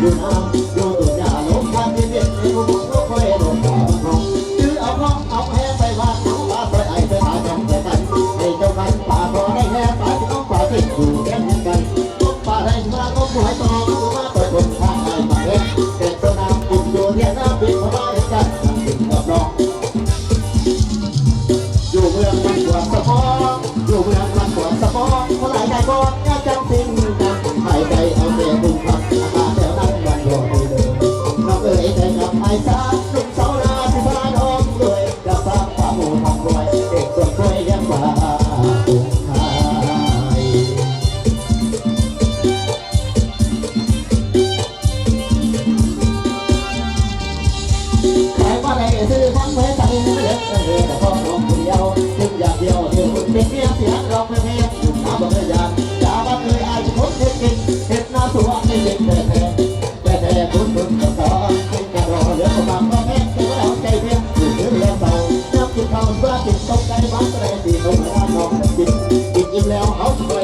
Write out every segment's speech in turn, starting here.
good. กลับไปซะลูกสาวาที่บ้าน้องรวยจะสร้างามูทำรวยเด็กส่วนรยเลี้ยาใครว่าได้ซื้อทั้งไว้ใจเล็กเล็กแต่พอน้องคนเดียวจึงอยากเดียวเดียวเป็นเมียเสียงร้งไม่พ้ยู่น้ำบ่ได้ยากจะมาเคยอายคนเด็กก่งเห็นน้าสว่างเด็กแต่แท้แต่แท้คุณคุณ Oh.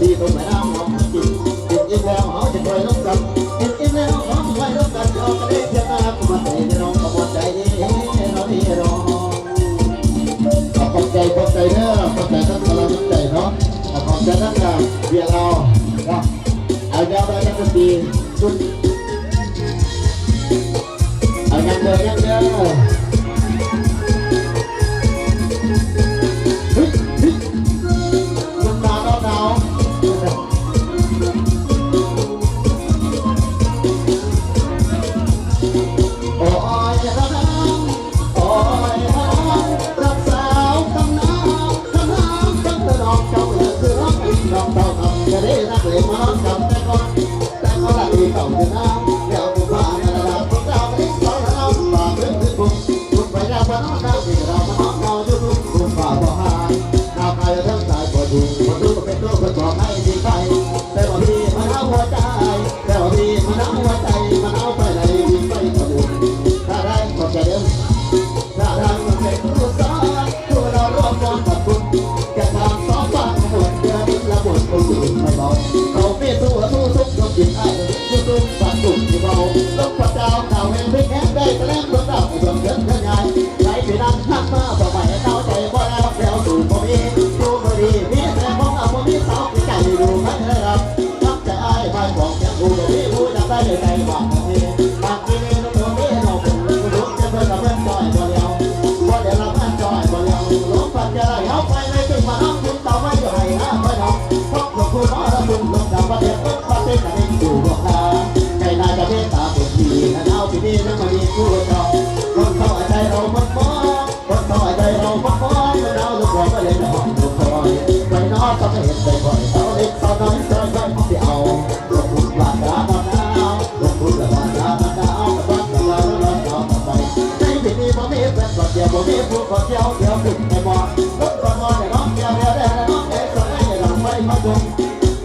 ที่ต้องไปน้ำหอมกินกินอีกแล้วหอมจะคอยลงกันกินอีกแล้วหอมจะคอยลงกันเอาไปเลี้ยงตาคุณมาใส่ในน้องขบวใจนี้เราดีรองขอบใจขอบใจเนอะขอบใจท่านกำลังใจเนาะขอบใจทั้นกับเบียร์เราเะเอาเจ้าไปทั้งตีชุดเอาเงินเดือนเงินเดือะ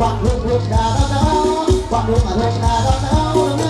ความรู้รู้ดาดาวความรู้มารู้ดาดาว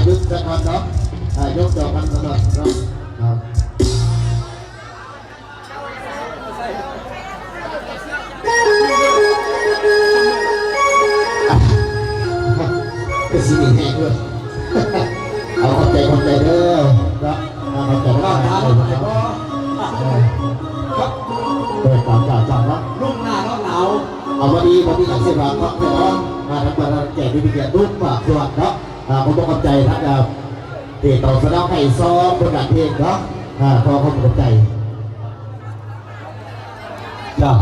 อายุสักวันเนาะอายุเดียวกันตลอดเนาะครับก็สิมีแห้งด้วยเอาเข้าใจเข้าใจเด้อเนาะเอาเข้าใจก็เข้าถามใจไปก็ครับเปิดตามจ่าจังเนาะรุ่งหน้าก็หนาวเอามาดีมาดีนักเสียบางครับพี่น้องมาทำมาแจกที่มีเกียรติรุ่งมากสวัสดีครับ อ่าผมต้องขอบใจท่านครับเดี๋ยวต่อสนองให้ซ้อมบนหลังเพลงเนาะอ่าพอเขาขอบใจจ้า